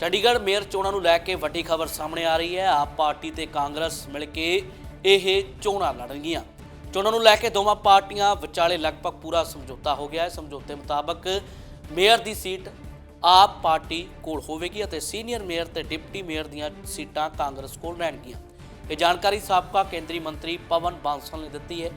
Chandigarh mayor ਚੋਣਾਂ ਨੂੰ ਲੈ ਕੇ ਵੱਡੀ ਖਬਰ ਸਾਹਮਣੇ ਆ ਰਹੀ ਹੈ। ਆਪ ਪਾਰਟੀ ਤੇ ਕਾਂਗਰਸ ਮਿਲ ਕੇ ਇਹ ਚੋਣਾਂ ਲੜਨਗੀਆਂ। ਚੋਣਾਂ ਨੂੰ ਲੈ ਕੇ ਦੋਵਾਂ ਪਾਰਟੀਆਂ ਵਿਚਾਲੇ ਲਗਭਗ ਪੂਰਾ ਸਮਝੌਤਾ ਹੋ ਗਿਆ ਹੈ। ਸਮਝੌਤੇ ਮੁਤਾਬਕ ਮੇਅਰ ਦੀ ਸੀਟ ਆਪ ਪਾਰਟੀ ਕੋਲ ਹੋਵੇਗੀ ਅਤੇ ਸੀਨੀਅਰ ਮੇਅਰ ਤੇ ਡਿਪਟੀ ਮੇਅਰ ਦੀਆਂ ਸੀਟਾਂ ਕਾਂਗਰਸ ਕੋਲ ਰਹਿਣਗੀਆਂ। ਇਹ ਜਾਣਕਾਰੀ ਸਾਬਕਾ ਕੇਂਦਰੀ ਮੰਤਰੀ ਪਵਨ ਬਾਂਸਲ ਨੇ ਦਿੱਤੀ ਹੈ।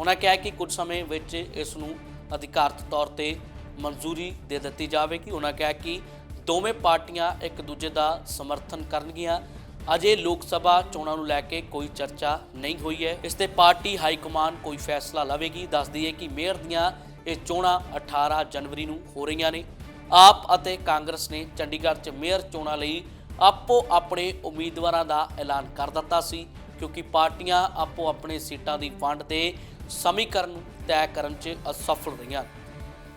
ਉਹਨਾਂ ਕਿਹਾ ਕਿ ਕੁਝ ਸਮੇਂ ਵਿੱਚ ਇਸ ਨੂੰ ਅਧਿਕਾਰਤ ਤੌਰ ਤੇ ਮਨਜ਼ੂਰੀ ਦੇ ਦਿੱਤੀ ਜਾਵੇਗੀ। ਉਹਨਾਂ ਕਿਹਾ ਕਿ ਦੋਵੇਂ ਪਾਰਟੀਆਂ ਇੱਕ ਦੂਜੇ ਦਾ ਸਮਰਥਨ ਕਰਨਗੀਆਂ। ਅਜੇ ਲੋਕ ਸਭਾ ਚੋਣਾਂ ਨੂੰ ਲੈ ਕੇ ਕੋਈ ਚਰਚਾ ਨਹੀਂ ਹੋਈ ਹੈ। ਇਸ ਤੇ ਪਾਰਟੀ ਹਾਈ ਕਮਾਨ ਕੋਈ ਫੈਸਲਾ ਲਵੇਗੀ। ਦੱਸਦੀ ਹੈ ਕਿ ਮੇਅਰ ਦੀਆਂ ਇਹ ਚੋਣਾਂ 18 ਜਨਵਰੀ ਨੂੰ ਹੋ ਰਹੀਆਂ ਨੇ। ਆਪ ਅਤੇ ਕਾਂਗਰਸ ਨੇ ਚੰਡੀਗੜ੍ਹ 'ਚ ਮੇਅਰ ਚੋਣਾਂ ਲਈ ਆਪੋ ਆਪਣੇ ਉਮੀਦਵਾਰਾਂ ਦਾ ਐਲਾਨ ਕਰ ਦਿੱਤਾ ਸੀ, ਕਿਉਂਕਿ ਪਾਰਟੀਆਂ ਆਪੋ ਆਪਣੇ ਸੀਟਾਂ ਦੀ ਵੰਡ ਤੇ ਸਮੀਕਰਨ ਤੈਅ ਕਰਨ 'ਚ ਅਸਫਲ ਰਹੀਆਂ।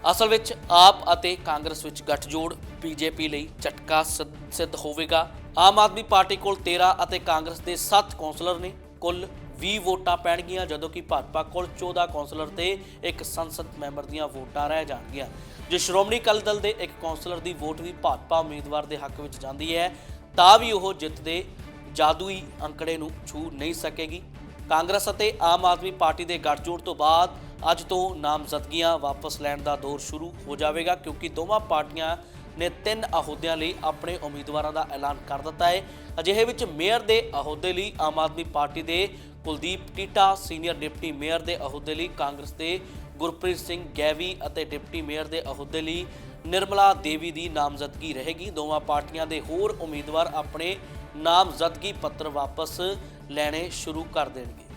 ਅਸਲ ਵਿੱਚ ਆਪ ਅਤੇ ਕਾਂਗਰਸ ਵਿੱਚ ਗੱਠਜੋੜ ਬੀਜੇਪੀ ਲਈ ਝਟਕਾ ਸਿੱਧ ਸਿੱਧ ਹੋਵੇਗਾ। ਆਮ ਆਦਮੀ ਪਾਰਟੀ ਕੋਲ 13 ਅਤੇ ਕਾਂਗਰਸ ਦੇ 7 ਕੌਂਸਲਰ ਨੇ। ਕੁੱਲ 20 ਵੋਟਾਂ ਪੈਣਗੀਆਂ, ਜਦੋਂ ਕਿ ਭਾਜਪਾ ਕੋਲ 14 ਕੌਂਸਲਰ ਤੇ ਇੱਕ ਸੰਸਦ ਮੈਂਬਰ ਦੀਆਂ ਵੋਟਾਂ ਰਹਿ ਜਾਣਗੀਆਂ। ਜੇ ਸ਼੍ਰੋਮਣੀ ਅਕਾਲੀ ਦਲ ਦੇ ਇੱਕ ਕੌਂਸਲਰ ਦੀ ਵੋਟ ਵੀ ਭਾਜਪਾ ਉਮੀਦਵਾਰ ਦੇ ਹੱਕ ਵਿੱਚ ਜਾਂਦੀ ਹੈ, ਤਾਂ ਵੀ ਉਹ ਜਿੱਤ ਦੇ ਜਾਦੂਈ ਅੰਕੜੇ ਨੂੰ ਛੂ ਨਹੀਂ ਸਕੇਗੀ। ਕਾਂਗਰਸ ਅਤੇ ਆਮ ਆਦਮੀ ਪਾਰਟੀ ਦੇ ਗੱਠਜੋੜ ਤੋਂ ਬਾਅਦ ਅੱਜ ਤੋਂ ਨਾਮਜ਼ਦਗੀਆਂ ਵਾਪਸ ਲੈਣ ਦਾ ਦੌਰ ਸ਼ੁਰੂ ਹੋ ਜਾਵੇਗਾ ਕਿਉਂਕਿ ਦੋਵਾਂ ਪਾਰਟੀਆਂ ਨੇ ਤਿੰਨ ਅਹੁਦਿਆਂ ਲਈ ਆਪਣੇ ਉਮੀਦਵਾਰਾਂ ਦਾ ਐਲਾਨ ਕਰ ਦਿੱਤਾ ਹੈ। ਅਜਿਹੇ ਵਿੱਚ ਮੇਅਰ ਦੇ ਅਹੁਦੇ ਲਈ ਆਮ ਆਦਮੀ ਪਾਰਟੀ ਦੇ Kuldeep Tita, senior deputy mayor ਦੇ ਅਹੁਦੇ ਲਈ ਕਾਂਗਰਸ ਦੇ ਗੁਰਪ੍ਰੀਤ ਸਿੰਘ ਗੈਵੀ ਅਤੇ ਡਿਪਟੀ ਮੇਅਰ ਦੇ ਅਹੁਦੇ ਲਈ ਨਿਰਮਲਾ ਦੇਵੀ ਦੀ ਨਾਮਜ਼ਦਗੀ ਰਹੇਗੀ। ਦੋਵਾਂ ਪਾਰਟੀਆਂ ਦੇ ਹੋਰ ਉਮੀਦਵਾਰ ਆਪਣੇ ਨਾਮਜ਼ਦਗੀ ਪੱਤਰ ਵਾਪਸ ਲੈਣੇ ਸ਼ੁਰੂ ਕਰ ਦੇਣਗੇ।